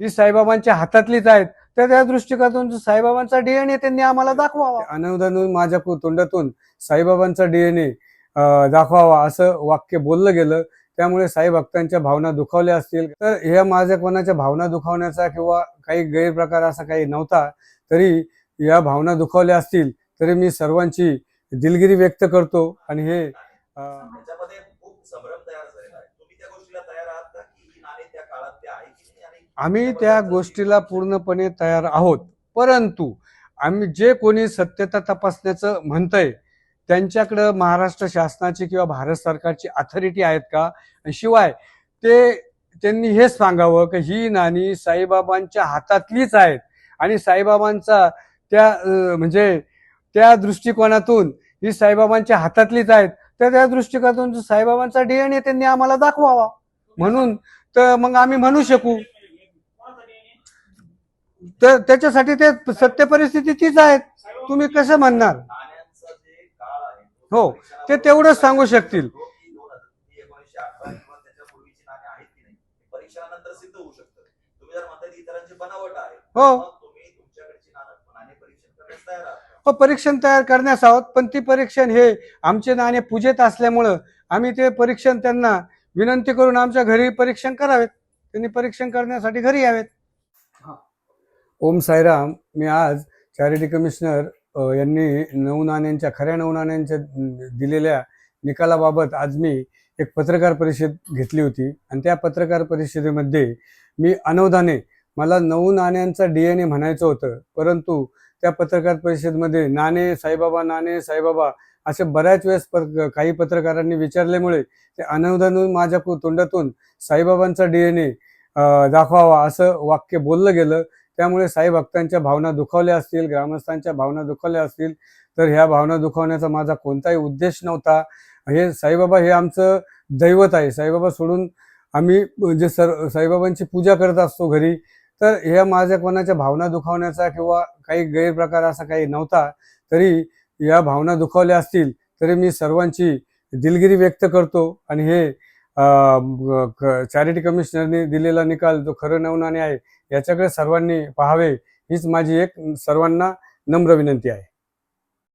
ही साईबाबांच्या हातातलीच आहेत तर त्या दृष्टिकोनातून साईबाबांचा डीएनए त्यांनी आम्हाला दाखवावा. अनुदान माझ्या कु- तोंडातून साईबाबांचा डीएनए दाखवावा असं वाक्य बोललं गेलं. त्यामुळे साई भक्तांच्या भावना दुखावल्या असतील. तर ह्या माझ्या कोणाच्या भावना दुखावण्याचा किंवा काही गैरप्रकार असा काही नव्हता तरी या भावना दुखावल्या असतील तरी मी सर्वांची दिलगिरी व्यक्त करतो. आणि हे अं, त्याच्यामध्ये खूप संभ्रम तयार झालेला आहे तुम्ही त्या गोष्टीला तयार आहात का की ही नाणी त्या काळात ते आहे की नाही आणि आम्ही त्या गोष्टीला पूर्णपणे तयार आहोत. परंतु आम्ही जे कोणी सत्यता तपासण्याचं म्हणतंय त्यांच्याकडं महाराष्ट्र शासनाची किंवा भारत सरकारची अथॉरिटी आहेत का? शिवाय ते त्यांनी हेच सांगावं की ही नाणी साईबाबांच्या हातातलीच आहेत. आणि साईबाबांचा त्या म्हणजे त्या दृष्टिकोनातून ही साईबाबांच्या हातातलीच आहेत. तर त्या दृष्टिकोनातून साईबाबांचा डीएनए त्यांनी आम्हाला दाखवावा. म्हणून तर मग आम्ही म्हणू शकू. तर त्याच्यासाठी ते सत्य परिस्थिती तीच आहेत तुम्ही कसं म्हणणार हो, ते तेवढंच सांगू शकतील. हो. हो परीक्षण तयार करण्यास आहोत पण ती परीक्षण हे आमचे नाणे पूजेत असल्यामुळं आम्ही ते परीक्षण त्यांना विनंती करून आमच्या घरी परीक्षण करावेत त्यांनी परीक्षण करण्यासाठी घरी यावेत ओम साईराम मी आज चॅरिटी कमिशनर यांनी नऊ नाण्यांच्या खऱ्या नऊ नाण्यांच्या दिलेल्या निकालाबाबत आज मी एक पत्रकार परिषद घेतली होती. आणि त्या पत्रकार परिषदेमध्ये मी अनवधाने मला नऊ नाण्यांचा डी एन ए म्हणायचं होतं परंतु त्या पत्रकार परिषदेमध्ये नाणे साईबाबा नाणे साईबाबा असे बऱ्याच वेळेस प- काही पत्रकारांनी विचारल्यामुळे ते अनवधान माझ्या तोंडातून साईबाबांचा डी एन ए दाखवावा असं वाक्य बोललं गेलं. त्यामुळे साई भक्तांच्या भावना दुखावल्या असतील ग्रामस्थांच्या भावना दुखावल्या असतील तर ह्या भावना दुखावण्याचा माझा कोणताही उद्देश नव्हता. हे साईबाबा हे आमचं दैवत आहे. साईबाबा सोडून आम्ही जे सर साईबाबांची पूजा करत असतो घरी तर ह्या माझ्या कोणाच्या भावना दुखावण्याचा किंवा काही गैरप्रकार असा काही नव्हता तरी या भावना दुखावल्या असतील तरी मी सर्वांची दिलगिरी व्यक्त करतो. आणि हे चॅरिटी कमिशनरने दिलेला निकाल जो खरं नवनाने आहे याच्याकडे सर्वांनी पाहावे हीच माझी एक सर्वांना नम्र विनंती आहे.